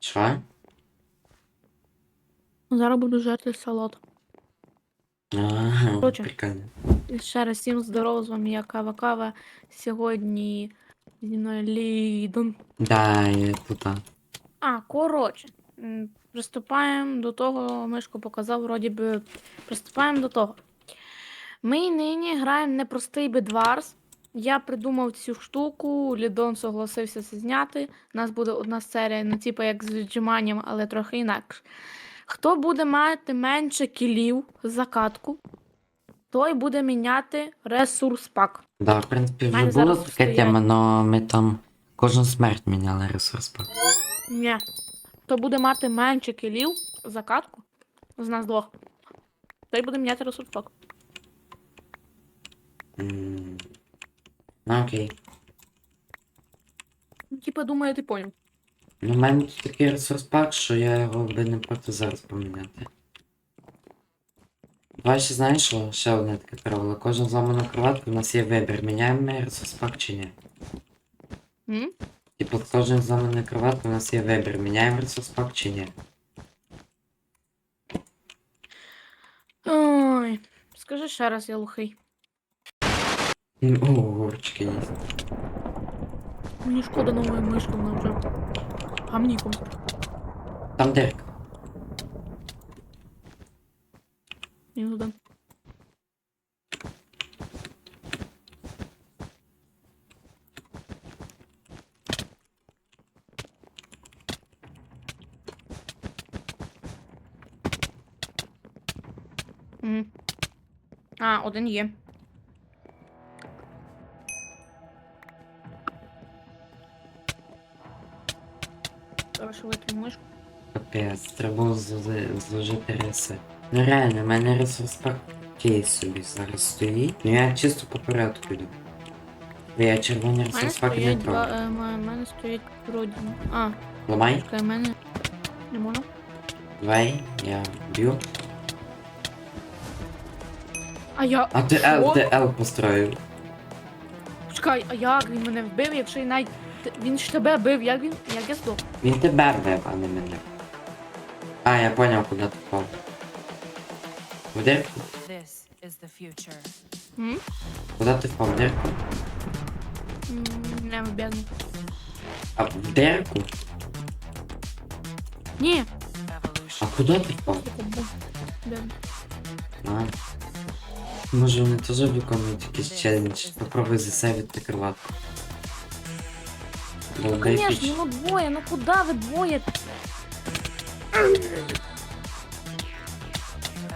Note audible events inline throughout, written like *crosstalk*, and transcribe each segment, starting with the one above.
Що? Зараз буду жерти салат. Ага, Короче. прикольно. Ще раз всім здорово, з вами я Кава Кава. Сьогодні зі мною Лідон. Да, я тут. А, коротше, м, приступаємо до того, Мишко показав, вроді би, приступаємо до того. Ми нині граємо непростий бедварс. Я придумав цю штуку, Лідон согласився це зняти. У нас буде одна серія, не типу як з віджиманням, але трохи інакше. Хто буде мати менше кілів за катку, той буде міняти ресурс пак. Да, в принципі, вже зараз така стоять. тема, но ми там кожну смерть міняли ресурс пак. Ні. Хто буде мати менше кілів за катку з нас двох, той буде міняти ресурс пак. М. Ну окей. Ну, Типа, думаю, ти поняв. Ну, в мене тут такий ресурс пак, що я його би не проти зараз поміняти. Давай ще знаєш що? Ще одне таке правило. Кожен зламану кроватку у нас є вибір, міняємо ми ресурс пак чи ні. М? Типу, кожен зламану кроватку у нас є вибір, міняємо ресурс пак чи ні. Ой. Скажи ще раз, я лухий. О, горчики є. Мені шкода нової мишки, вона вже гамніком. Там. Мінус один. М. А, один є. Ще витру мишку. Капець, треба було зложи- зложити риси. Ну реально, в мене ресурс пак кейс собі зараз стоїть. Ну я чисто по порядку йду. Бо я червоний У мене ресурс пак не стоять два. трогаю. е, ма- У мене стоять вроді. А, Ламай, чекай, мене. Не можна? давай, я б'ю. А я. А ти Що? L, ти построїв. Чекай, а як він мене вбив, якщо він навіть. Т- Він ж тебе бив, як він. Як я здох? Він тебе вбив, а не мене. А, я поняв, куди ти впав. В дирку? This is the future. М? Куди ти впав? В дирку? М, Не в бездну. А в дирку? Ні, А Evolution. куди ти впав? був. А. Може вони теж виконують якийсь челендж. Попробуй засейвити кроватку. Ну, Долбай піч. конечно, ну двоє, ну куди ви двоє?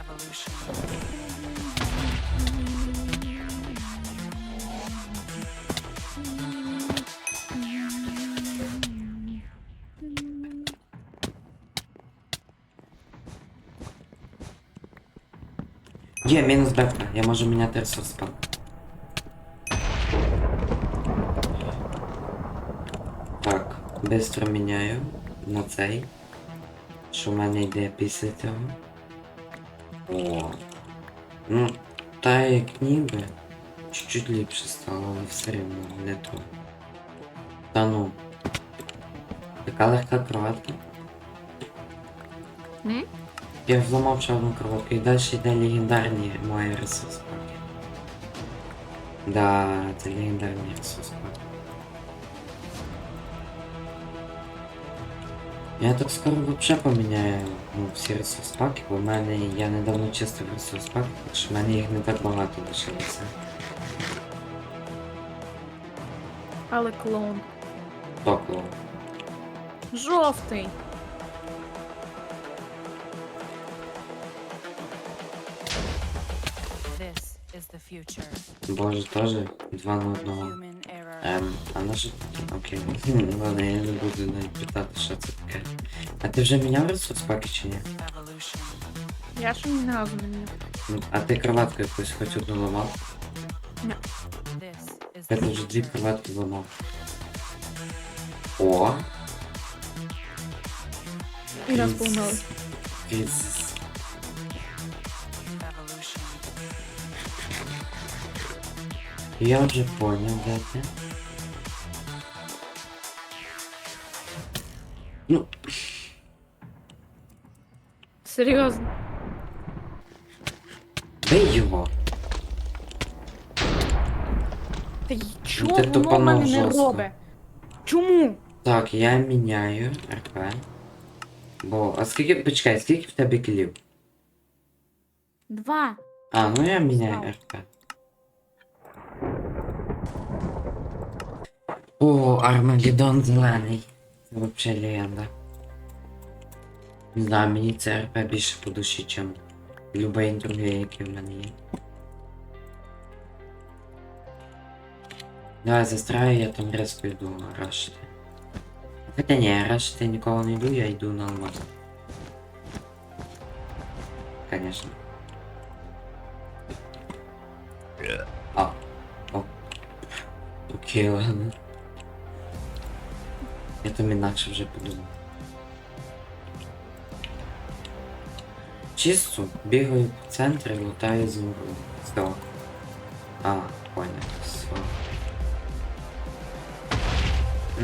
Evolution. Є, мінус бета. Я можу міняти ресурс пак. Так, бистро міняю на цей. Що в мене йде після цього. О. Ну, та як ніби. Чуть-чуть ліпше стало, але все рівно не то. Та ну. Така легка кроватка. М? Я взламав ще одну кроватку і далі йде легендарні мої ресурс. Да, це легендарні ресурс паки. Я так скоро вообще поміняю ну, всі ресурс паки, бо в мене я недавно чистив ресурс паки, так що в мене їх не так багато лишилося. Але клоун. Топло. Жовтий. This is the future. Боже, теж два на одного. Human error. Ем, а на що? Окей. Хм, Ладно, я не буду навіть питати, що це таке. А ти вже міняв ресурс паки чи ні? Evolution. Я ще ні разу не міняв. Ну, а ти кроватку якусь хоч одну ламав? This is Я the тут вже дві future. кроватки ламав. О! І раз Піс- погнали. піс- Evolution. Я вже поняв, де ти. Ну, Серйозно. Бий його. Та й чого ти воно в тупанув мене не жорстко. робить? Чому? Так, я міняю РП. Бо. А скільки. Почекай, скільки в тебе кілів? Два. А, ну я міняю Став. РП. О, Армагеддон зелений. Це вообще легенда. Не знаю, мені це РП більше по душі, чим любий другий, який в мене є. Давай застраю, я там резко йду рашити. Хоча ні, рашити я ніколи не йду, я йду на алмаз. Конечно. А. О. Окей, ладно. Я там інакше вже подумав. Чисто бігаю по центрі, лутаю змру. Все. А, понял. Все. А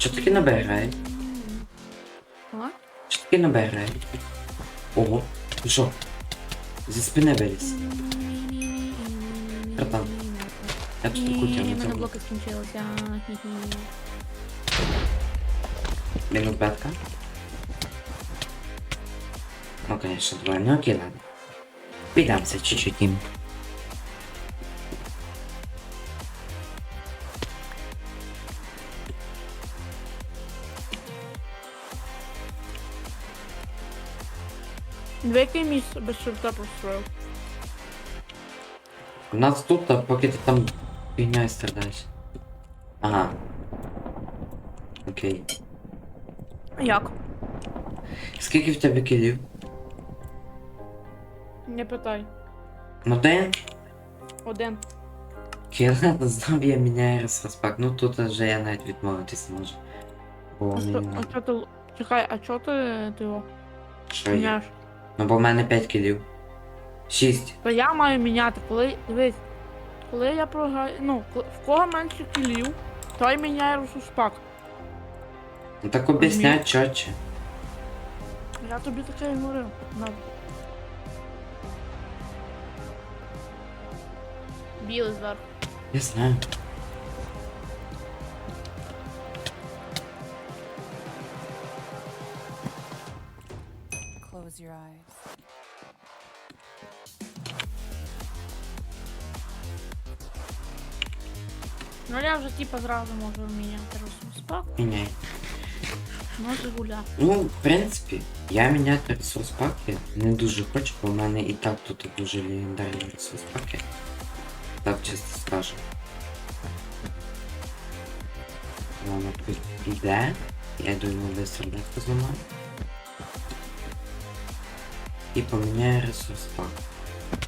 чутки набирай. Чутки набирай. О, що? Зі спини виліз. Братан. Я тут таку тягну. Ні, блоки скінчилися. Мінус бетка. Ну, конечно, двойнёки надо. Пидамся чуть-чуть им. Дві яке місце без шифта построїв. У нас тут, а поки ти там фігньою страдаєш. Ага. Окей. Як? Скільки в тебе кілів? Не питай. Ну де? Один. Кіл, *laughs* знов я міняю розпак. Ну тут вже я навіть відмовитись не можу. Бо А що, а що ти... Чекай, а чого ти, ти його Що міняєш? Ну бо в мене 5 кілів. 6. То я маю міняти, коли. Дивись. Коли я програю. Ну, в кого менше кілів, той міняє ресурспак. Ну так об'ясняй чотче. Я тобі таке і говорив. Білий зверху. Я знаю. Close your eyes. Ну я вже типа зразу можу міняти ресурспак. Міняй. Може гуляти. Ну, в принципі, я міняти ресурс паки не дуже хочу, бо в мене і так тут дуже легендарні ресурс паки. Так чисто скажу. Вона тут піде. Я думаю, десь сердечко зламаю. І поміняю ресурс пак.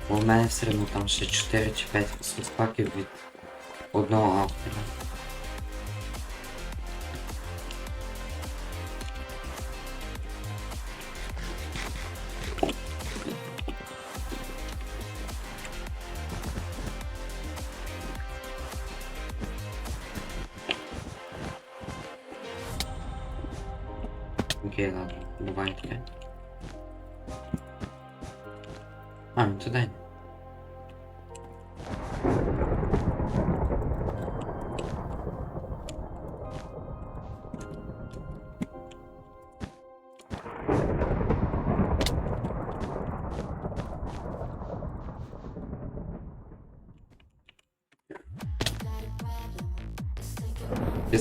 Бо в мене все одно там ще 4 чи 5 ресурс паків від одного автора. Окей, ладно, таке. А, ну туди.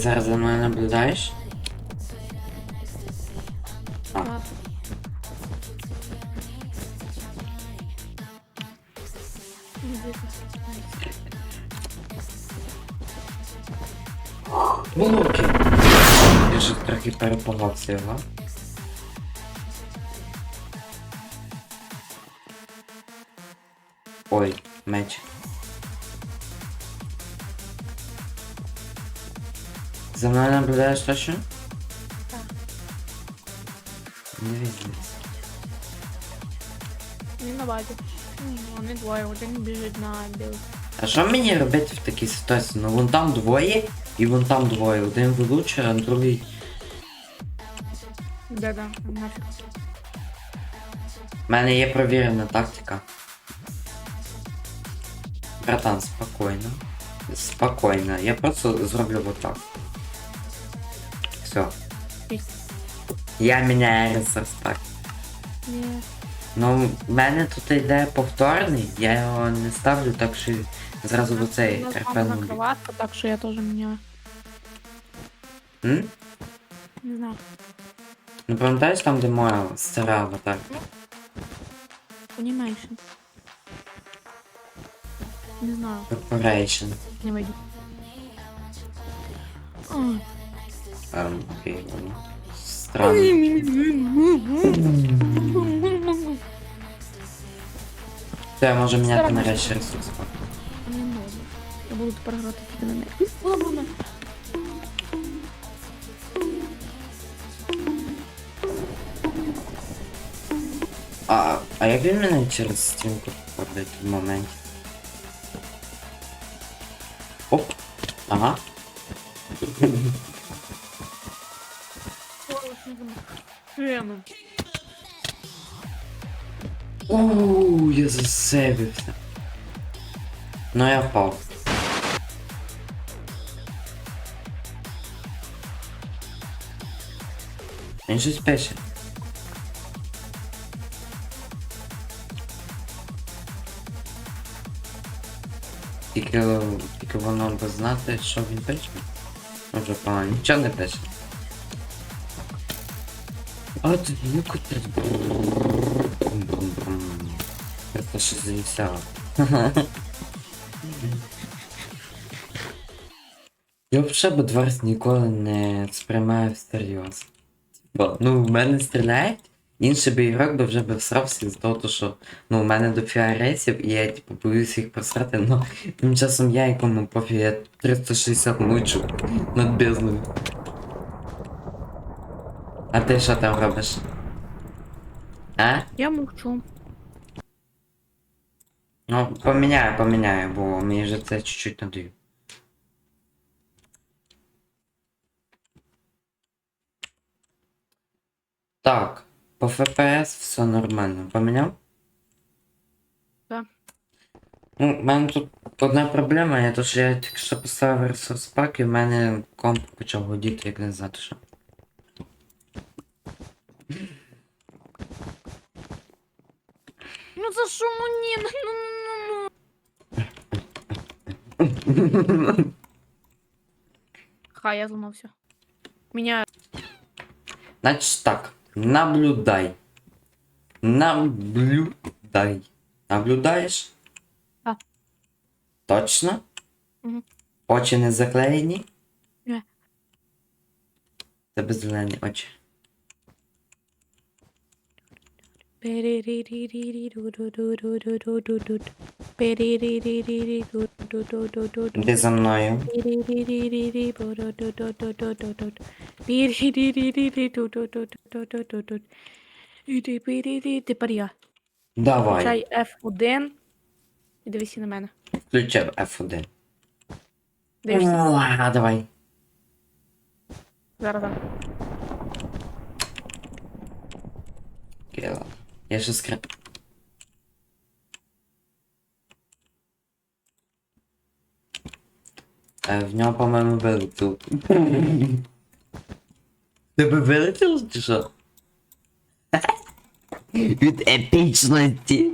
Зараз за мною наблюдаєш? Блоки! Я ж трохи перепугався його. Ой, меч. За мною наблюдаєш точно? Так. Не відбувається. Він на базі. М, Вони двоє, один біжить на білий. А що мені робити в такій ситуації? Ну вон там двоє, і вон там двоє. Один влучує, а другий. Да-да, нафіг. У мене є провірена тактика. Братан, спокійно. Спокійно. Я просто зроблю вот так. Все. Я міняю ресурс. Ні. Ну, в мене тут йде повторний, я його не ставлю, так що зразу до У цей нас РП кроватка, так що я теж міняю. М? Не знаю. Ну пам'ятаєш там, де моя стара аватарка? Animation. Не знаю, Corporation. не вийду. Ой. Ем, окей, ладно. Странно. Це я можу міняти Старано. нарешті ресурс. Не можу. Я буду тепер грати тільки на неї. Ладно. А, а як він мене через стінку попадає в моменті? Оп. Ага. Прямо. Ууу, я засейвився. Ну я впав. Він щось пише. Тільки, тільки воно би знати, що він пише. Може, погано, нічого пише. От, ну куди. 360. Я взагалі Бедварс ніколи не сприймаю всерйоз. Бо, ну, в мене стріляють, інший би ігрок би вже би всрався з того, що ну, у мене до рейсів, і я типу боюсь їх просрати, но тим часом я якому пофіг, я 360 мучу над бездною. А ти що там робиш? А? Я мовчу. Ну, поміняю, поміняю, бо мені вже це чуть-чуть надаю. Так, по FPS все нормально. Поміняв? Так. Ну, в мене тут одна проблема, я то, що я тільки що поставив ресурс пак і в мене комп почав гудіти, як не знати що. Ну за що мені? Ну, ну, ну, ну. Хай, я зламався. Міняю. Значить так, наблюдай. Наблюдай. Наблюдаєш? Так. Точно? Мгм. Очі не заклеєні? Ні. Тебе зелені очі. Іди за мною. Тепер я. Давай. Включай F1 і дивися на мене. Включай F1. Дивишся. А, давай. Зараз. зараз. Я сейчас скрип. Е, в нього, по-моєму, вилетів. *laughs* Тебе вилетіло чи що? Від епічності.